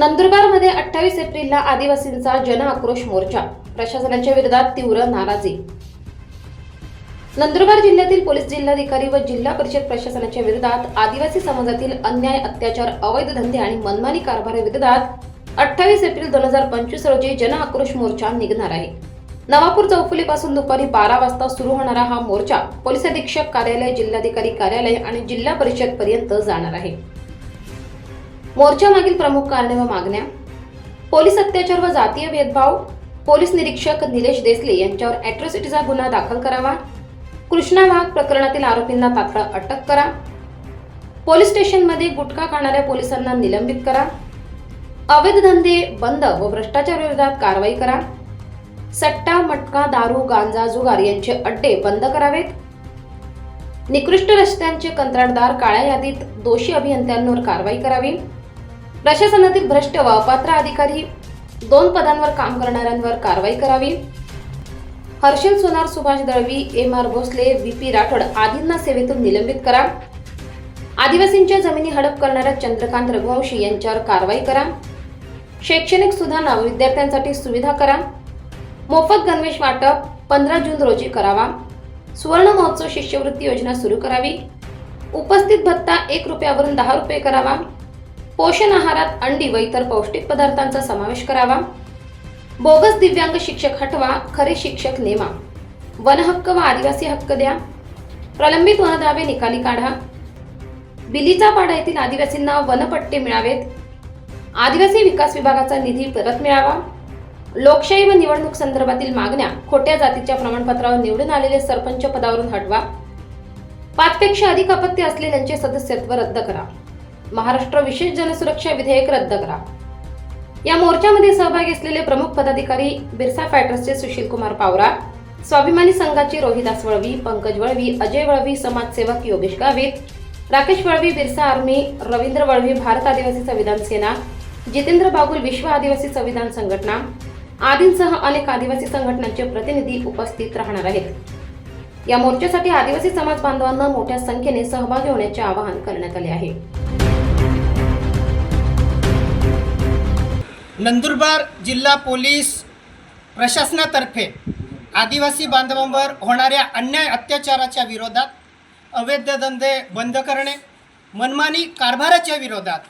नंदुरबारमध्ये अठ्ठावीस एप्रिलला आदिवासींचा जन आक्रोश मोर्चा. प्रशासनाच्या विरोधात तीव्र नाराजी. नंदुरबार जिल्ह्यातील पोलीस जिल्हाधिकारी व जिल्हा परिषद प्रशासनाच्या विरोधात आदिवासी समाजातील अन्याय अत्याचार अवैध धंदे आणि मनमानी कारभाराविरोधात अठ्ठावीस एप्रिल दोन हजार पंचवीस रोजी जन आक्रोश मोर्चा निघणार आहे. नवापूर चौफुलीपासून दुपारी बारा वाजता सुरू होणारा हा मोर्चा पोलीस अधीक्षक कार्यालय जिल्हाधिकारी कार्यालय आणि जिल्हा परिषद पर्यंत जाणार आहे. मोर्चामागील प्रमुख कारणे व मागण्या? पोलीस अत्याचार व जातीय भेदभाव? पोलीस निरीक्षक निलेश देसले यांच्यावर अॅट्रॉसिटीचा गुन्हा दाखल करावा? कृष्णा वाघ प्रकरणातील आरोपींना तात्काळ अटक करा. पोलीस स्टेशनमध्ये गुटखा खाणाऱ्या पोलिसांना निलंबित करा. अवैध धंदे बंद व भ्रष्टाचार विरोधात कारवाई करा. सट्टा मटका दारू गांजा जुगार यांचे अड्डे बंद करावेत. निकृष्ट रस्त्यांचे कंत्राटदार काळ्या यादीत दोषी अभियंत्यांवर कारवाई करावी. प्रशासनातील भ्रष्ट व अपात्र अधिकारी दोन पदांवर काम करणाऱ्यांवर कारवाई करावी. Harshal Sonar Subhash Dalvi M R Bhosale V P Rathod आदींना सेवेतून निलंबित करा. आदिवासींच्या जमिनी हडप करणाऱ्या चंद्रकांत रघुवंशी यांच्यावर कारवाई करा. शैक्षणिक सुधारणा विद्यार्थ्यांसाठी सुविधा करा. मोफत गणवेश वाटप पंधरा जून रोजी करावा. सुवर्ण महोत्सव शिष्यवृत्ती योजना सुरू करावी. उपस्थित भत्ता एक रुपयावरून दहा रुपये करावा. पोषण आहारात अंडी व इतर पौष्टिक पदार्थांचा समावेश करावा. बोगस दिव्यांग शिक्षक हटवा खरे शिक्षक नेमा वनहक्क व आदिवासी हक्क द्या. प्रलंबित वनदावे निकाली काढा. बिलीचा पाडा येथील आदिवासींना वनपट्टे मिळावेत. आदिवासी विकास विभागाचा निधी परत मिळावा. लोकशाही व निवडणूक संदर्भातील मागण्या खोट्या जातीच्या प्रमाणपत्रावर निवडून आलेले सरपंच पदावरून हटवा. पाचपेक्षा अधिक अपत्य असलेल्यांचे सदस्यत्व रद्द करा. महाराष्ट्र विशेष जनसुरक्षा विधेयक रद्द करा. या मोर्चामध्ये सहभागी असलेले प्रमुख पदाधिकारी बिरसा फॅटर्सचे सुशील कुमार पावरा स्वाभिमानी संघाचे रोहिदास वळवी पंकज वळवी अजय वळवी समाजसेवक योगेश गावित राकेश वळवी बिरसा आर्मी रवींद्र वळवी भारत आदिवासी संविधान सेना जितेंद्र बागुल विश्व आदिवासी संविधान संघटना आदींसह अनेक आदिवासी संघटनांचे प्रतिनिधी उपस्थित राहणार आहेत. या मोर्चासाठी आदिवासी समाज बांधवांना मोठ्या संख्येने सहभागी होण्याचे आवाहन करण्यात आले आहे. नंदुरबार जिल्हा पोलीस प्रशासनातर्फे आदिवासी बांधवांवर होणाऱ्या अन्याय अत्याचाराच्या विरोधात अवैध धंदे बंद करणे मनमानी कारभाराच्या विरोधात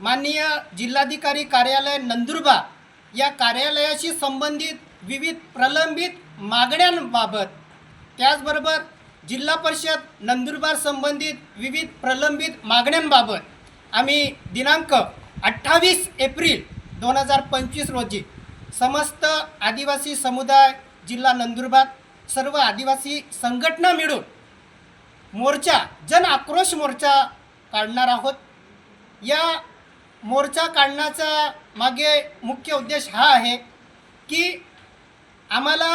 माननीय जिल्हाधिकारी कार्यालय नंदुरबार या कार्यालयाशी संबंधित विविध प्रलंबित मागण्यांबाबत त्याचबरोबर जिल्हा परिषद नंदुरबार संबंधित विविध प्रलंबित मागण्यांबाबत आम्ही दिनांक अठ्ठावीस एप्रिल दोन हजार पंचवीस रोजी समस्त आदिवासी समुदाय जिल्हा नंदुरबार सर्व आदिवासी संघटना मिळून मोर्चा जन आक्रोश मोर्चा काढणार आहोत. या मोर्चा काढण्याचा मागे मुख्य उद्देश हा आहे की आम्हाला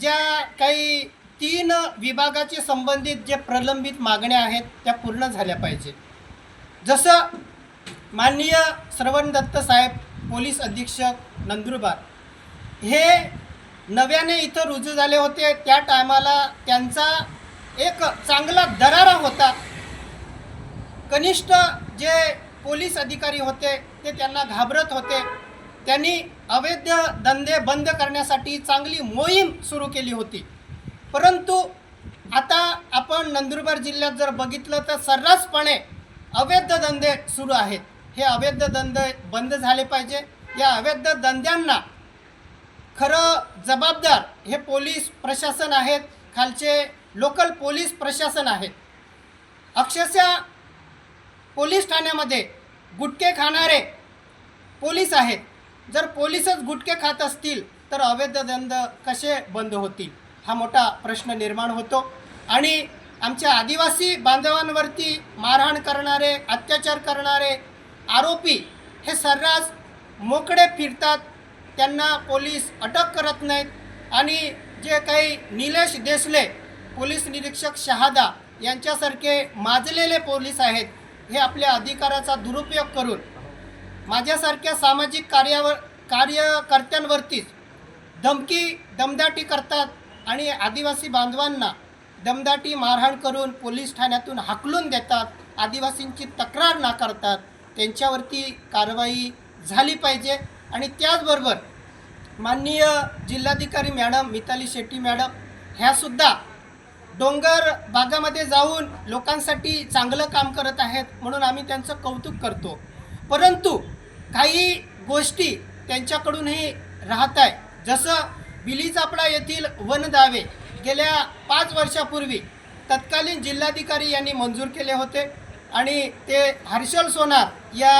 ज्या काही तीन विभागाचे संबंधित जे प्रलंबित मागण्या आहेत त्या पूर्ण झाल्या पाहिजे जसं माननीय श्रवण दत्त साहेब पोलीस अधीक्षक नंदुरबार. हे नव्याने इथं रुजू झाले होते. त्या टायमाला त्यांचा एक चांगला दरारा होता. कनिष्ठ जे पोलीस अधिकारी होते ते त्यांना घाबरत होते. त्यांनी अवैध धंदे बंद करण्यासाठी चांगली मोहीम सुरू केली होती. परंतु आता आपण नंदुरबार जिल्ह्यात जर बघितलं तर सर्रासपणे अवैध धंदे सुरू आहेत. हे अवैध धंदे बंद झाले पाहिजे. या अवैध धंद्यांना खरं जबाबदार हे पोलीस प्रशासन आहेत. खालचे लोकल पोलीस प्रशासन आहेत. अक्षरशः पोलीस ठाण्यामध्ये गुटखे खाणारे पोलीस आहेत. जर पोलीसच गुटखे खात असतील तर अवैध धंद कसे बंद होतील? हा मोठा प्रश्न निर्माण होतो. आणि आमच्या आदिवासी बांधवांवरती मारहाण करणारे अत्याचार करणारे आरोपी हे सर्रास मोकळे फिरतात. त्यांना पोलीस अटक करत नाहीत. आणि जे काही निलेश देसले पोलीस निरीक्षक शहादा यांच्यासारखे माजलेले पोलीस आहेत हे आपल्या अधिकाराचा दुरुपयोग करून माझ्यासारख्या सामाजिक कार्यावर कार्यकर्त्यांवरतीच धमकी दमदाटी करतात आणि आदिवासी बांधवांना दमदाटी मारहाण करून पोलीस ठाण्यातून हाकलून देतात. आदिवासींची तक्रार नाकारतात. त्यांच्यावरती कारवाई झाली पाहिजे. आणि त्याचबरोबर माननीय जिल्हाधिकारी मॅडम मिताली शेट्टी मॅडम ह्यासुद्धा डोंगर भागामध्ये जाऊन लोकांसाठी चांगलं काम करत आहेत म्हणून आम्ही त्यांचं कौतुक करतो. परंतु काही गोष्टी त्यांच्याकडूनही राहत आहे जसं बिलीचापडा येथील वनदावे गेल्या पाच वर्षापूर्वी तत्कालीन जिल्हाधिकारी यांनी मंजूर केले होते. आणि ते हर्षल सोनार या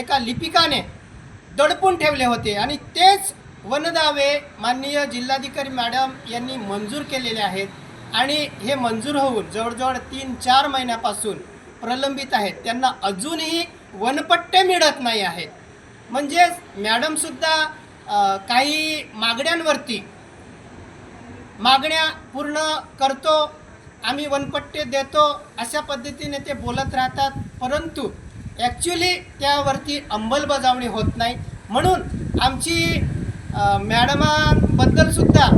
एका लिपिकाने दडपून ठेवले होते. आणि तेच वनदावे माननीय जिल्हाधिकारी मॅडम यांनी मंजूर केलेले आहेत. आणि हे मंजूर होऊन जवळजवळ तीन चार महिन्यापासून प्रलंबित आहेत. त्यांना अजूनही वनपट्टे मिळत नाही आहेत. म्हणजेच मॅडमसुद्धा काही मागण्यांवरती मागण्या पूर्ण करतो आम्ही वनपट्टे देतो अशा पद्धतीने ते बोलत राहतात. परंतु ॲक्च्युली त्यावरती अंमलबजावणी होत नाही. म्हणून आमची मॅडमांबद्दलसुद्धा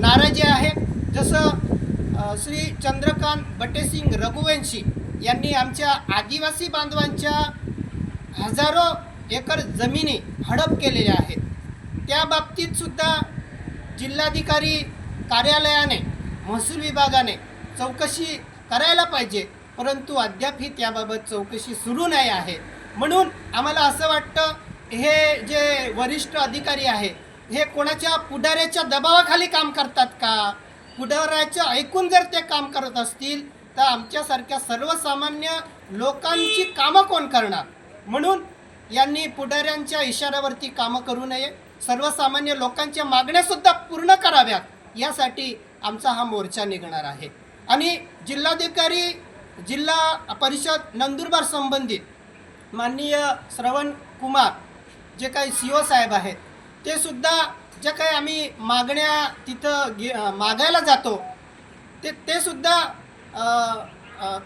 नाराजी आहे. जसं श्री चंद्रकांत बटेसिंग रघुवंशी यांनी आमच्या आदिवासी बांधवांच्या हजारो एकर जमिनी हडप केलेल्या आहेत. त्या बाबतीतसुद्धा जिल्हाधिकारी कार्यालयाने महसूल विभागाने चौकशी करायला पाहिजे. परंतु अद्यापही त्याबाबत चौकशी सुरू नाही आहे. म्हणून आम्हाला असं वाटतं हे जे वरिष्ठ अधिकारी आहे हे कोणाच्या पुढाऱ्याच्या दबावाखाली काम करतात का? पुढाऱ्याचं ऐकून जर ते काम करत असतील तर आमच्यासारख्या सर्वसामान्य लोकांची कामं कोण करणार? म्हणून यांनी पुढाऱ्यांच्या इशाऱ्यावरती कामं करू नये. सर्वसामान्य लोकांच्या मागण्यासुद्धा पूर्ण कराव्यात. यासाठी आमचा हा मोर्चा निघणार आहे. आणि जिल्हाधिकारी जिल्हा परिषद नंदुरबार संबंधित माननीय श्रवण कुमार जे काही सी ओ साहेब आहेत ते सुद्धा जे काही आम्ही मागण्या तिथं घे मागायला जातो ते ते सुद्धा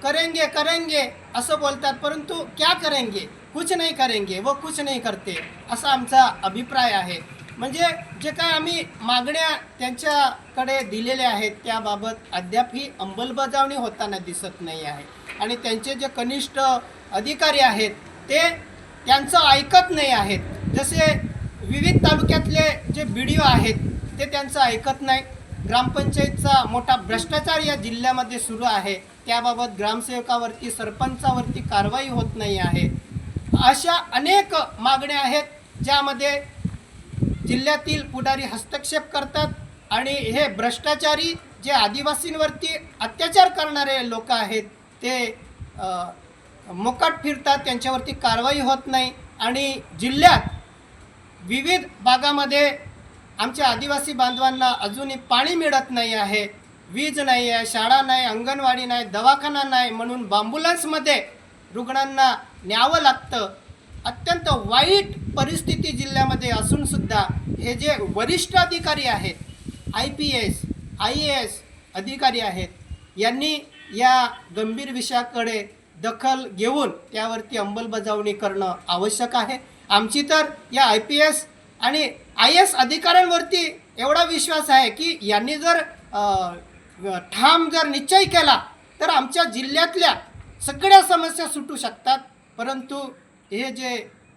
करेंगे करेंगे असं बोलतात. परंतु क्या करेंगे? कुछ नाही करेंगे व कुछ नाही करते असा आमचा अभिप्राय आहे. म्हणजे जे काय आम्ही मागण्या त्यांच्याकडे दिलेल्या आहेत त्याबाबत अद्यापही अंमलबजावणी होताना दिसत नाही आहे. आणि त्यांचे जे कनिष्ठ अधिकारी आहेत ते त्यांचं ऐकत नाही आहेत. जसे विविध तालुक्यातले जे बी डी ओ आहेत ते त्यांचं ऐकत नाही. ग्रामपंचायतचा मोठा भ्रष्टाचार या जिल्ह्यामध्ये सुरू आहे. त्याबाबत ग्रामसेवकावरती सरपंचावरती कारवाई होत नाही आहे. अशा अनेक मागण्या आहेत ज्यामध्ये जिल्ह्यातील पुढारी हस्तक्षेप करतात आणि हे भ्रष्टाचारी जे आदिवासींवरती अत्याचार करणारे लोक आहेत ते अ, मोकाट फिरतात त्यांच्यावरती कारवाई होत नाही. आणि जिल्ह्यात विविध भागामध्ये आमच्या आदिवासी बांधवांना अजूनही पाणी मिळत नाही आहे वीज नाही आहे शाळा नाही अंगणवाडी नाही दवाखाना नाही म्हणून बांबुलन्समध्ये रुग्णांना न्यावं लागतं. अत्यंत वाईट परिस्थिती जिल्ह्यामध्ये असूनसुद्धा हे जे वरिष्ठ अधिकारी आहेत I P S I A S अधिकारी आहेत यांनी या गंभीर विषयाकडे दखल घेऊन त्यावरती अंमलबजावणी करणं आवश्यक आहे. आमची तर या आय पी एस आणि आय एस अधिकाऱ्यांवरती एवढा विश्वास आहे की यांनी जर ठाम जर निश्चय केला तर आमच्या जिल्ह्यातल्या सगळ्या समस्या सुटू शकतात. परंतु हे जे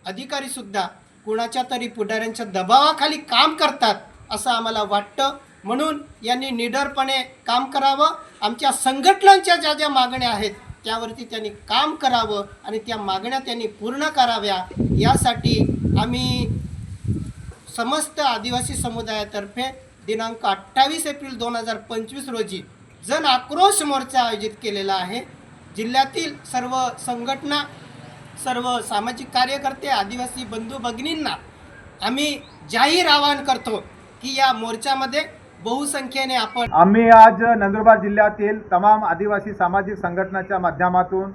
अधिकारीसुद्धा कुणाच्या तरी पुढाऱ्यांच्या दबावाखाली काम करतात असं आम्हाला वाटतं. म्हणून यांनी निडरपणे काम करावं. आमच्या संघटनांच्या ज्या ज्या मागण्या आहेत त्यावरती त्यांनी काम करावं आणि त्या मागण्या त्यांनी पूर्ण कराव्या यासाठी आम्ही समस्त आदिवासी समुदायातर्फे दिनांक अठ्ठावीस एप्रिल दोन हजार पंचवीस रोजी जन आक्रोश मोर्चा आयोजित केलेला आहे. जिल्ह्यातील सर्व संघटना सर्व सामाजिक कार्यकर्ते आदिवासी बंधू भगिनींना आम्ही जाहीर आवाहन करतो की या मोर्चामध्ये बहुसंख्येने आपण आम्ही आज नंदुरबार जिल्ह्यातील तमाम आदिवासी सामाजिक संघटनाच्या माध्यमातून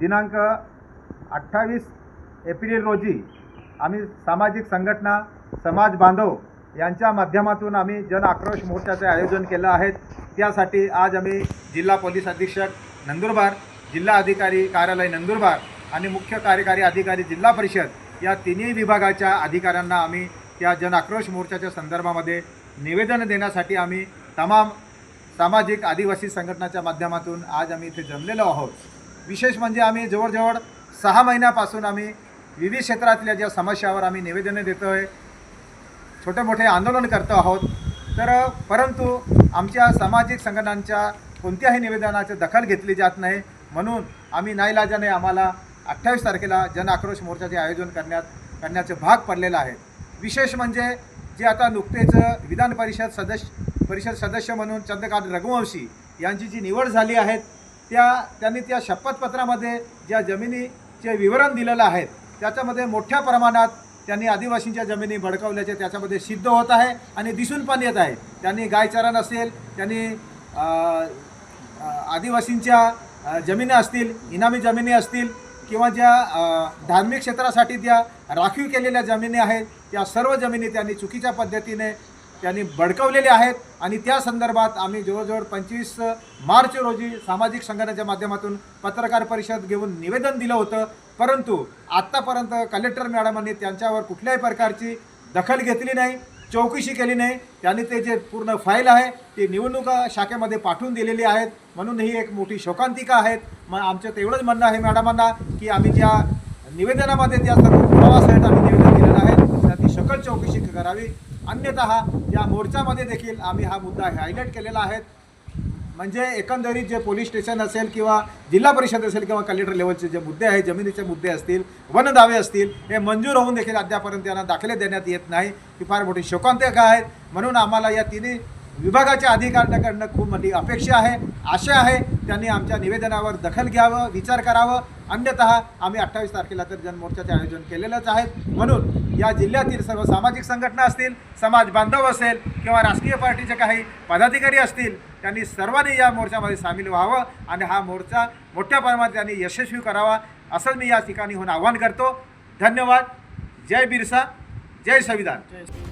दिनांक अठ्ठावीस एप्रिल रोजी आम्ही सामाजिक संघटना समाज बांधव यांच्या माध्यमातून आम्ही जन आक्रोश मोर्चाचे आयोजन केलं आहे. त्यासाठी आज आम्ही जिल्हा पोलीस अधीक्षक नंदुरबार जिल्हा अधिकारी कार्यालय नंदुरबार आणि मुख्य कार्यकारी अधिकारी जिल्हा परिषद या तिन्ही विभागाच्या अधिकाऱ्यांना आम्ही त्या जन आक्रोश मोर्चाच्या संदर्भामध्ये निवेदन देण्यासाठी आम्ही तमाम सामाजिक आदिवासी संघटनाच्या माध्यमातून आज आम्ही इथे जमलेलो आहोत. विशेष म्हणजे आम्ही जवळजवळ सहा महिन्यापासून आम्ही विविध क्षेत्रातल्या ज्या समस्यावर आम्ही निवेदनं देतो आहे छोटे मोठे आंदोलन करतो आहोत. तर परंतु आमच्या सामाजिक संघटनांच्या कोणत्याही निवेदनाची दखल घेतली जात नाही. म्हणून आम्ही नाईलाजाने आम्हाला अठ्ठावीस तारखेला जन आक्रोश मोर्चाचे आयोजन करण्यात करण्याचं भाग पडलेलं आहे विशेष म्हणजे जे आता नुकतेच विधान परिषद सदस्य परिषद सदस्य म्हणून चंद्रकांत रघुवंशी यांची जी निवड झाली आहे त्या त्यांनी त्या शपथपत्रामध्ये ज्या जमिनीचे विवरण दिलेलं आहे त्याच्यामध्ये मोठ्या प्रमाणात त्यांनी आदिवासींच्या जमिनी भडकवल्याचे त्याच्यामध्ये सिद्ध होत आहे आणि दिसून पण येत आहे. त्यांनी गायचरण असेल त्यांनी आदिवासींच्या जमिनी असतील इनामी जमिनी असतील किंवा ज्या धार्मिक क्षेत्रासाठी ज्या राखीव केलेल्या जमिनी आहेत त्या सर्व जमिनी त्यांनी चुकीच्या पद्धतीने त्यांनी बडकवलेल्या आहेत आणि त्या संदर्भात आम्ही जवळजवळ पंचवीस मार्च रोजी सामाजिक संघटनेच्या माध्यमातून पत्रकार परिषद घेऊन निवेदन दिलं होतं. परंतु आत्तापर्यंत कलेक्टर मॅडमांनी त्यांच्यावर कुठल्याही प्रकारची दखल घेतली नाही. चौकशी केली नाही. त्यांनी ते जे पूर्ण फाईल आहे ती निवडणूक शाखेमध्ये पाठवून दिलेली आहेत. म्हणून ही एक मोठी शोकांतिका आहेत. मग आमचं तेवढंच म्हणणं आहे मॅडमांना की आम्ही ज्या निवेदनामध्ये ज्या सर्व पुरावासहित आम्ही निवेदन दिलेलं आहे त्याची सकल चौकशी करावी. अन्यतः या मोर्चामध्ये देखील आम्ही हा मुद्दा हायलाईट केलेला आहे. म्हणजे एकंदरीत जे पोलीस स्टेशन असेल किंवा जिल्हा परिषद असेल किंवा कलेक्टर लेवलचे जे मुद्दे आहेत जमिनीचे मुद्दे असतील वन दावे असतील हे मंजूर होऊन देखील अद्यापर्यंत त्यांना दाखले देण्यात येत नाही. ही फार मोठी शोकांतिका आहेत. म्हणून आम्हाला या तिन्ही विभागाच्या अधिकाऱ्यांकडनं खूप मोठी अपेक्षा आहे आशा आहे. त्यांनी आमच्या निवेदनावर दखल घ्यावं विचार करावं. अन्यतः आम्ही अठ्ठावीस तारखेला तर जनमोर्चाचे आयोजन केलेलंच आहे. म्हणून या जिल्ह्यातील सर्व सामाजिक संघटना असतील समाज बांधव असेल किंवा राजकीय पार्टीचे काही पदाधिकारी असतील त्यांनी सर्वांनी या मोर्चामध्ये सामील व्हावं आणि हा मोर्चा मोठ्या प्रमाणात त्यांनी यशस्वी करावा असं मी या ठिकाणी होऊन आवाहन करतो. धन्यवाद. जय बिरसा. जय संविधान.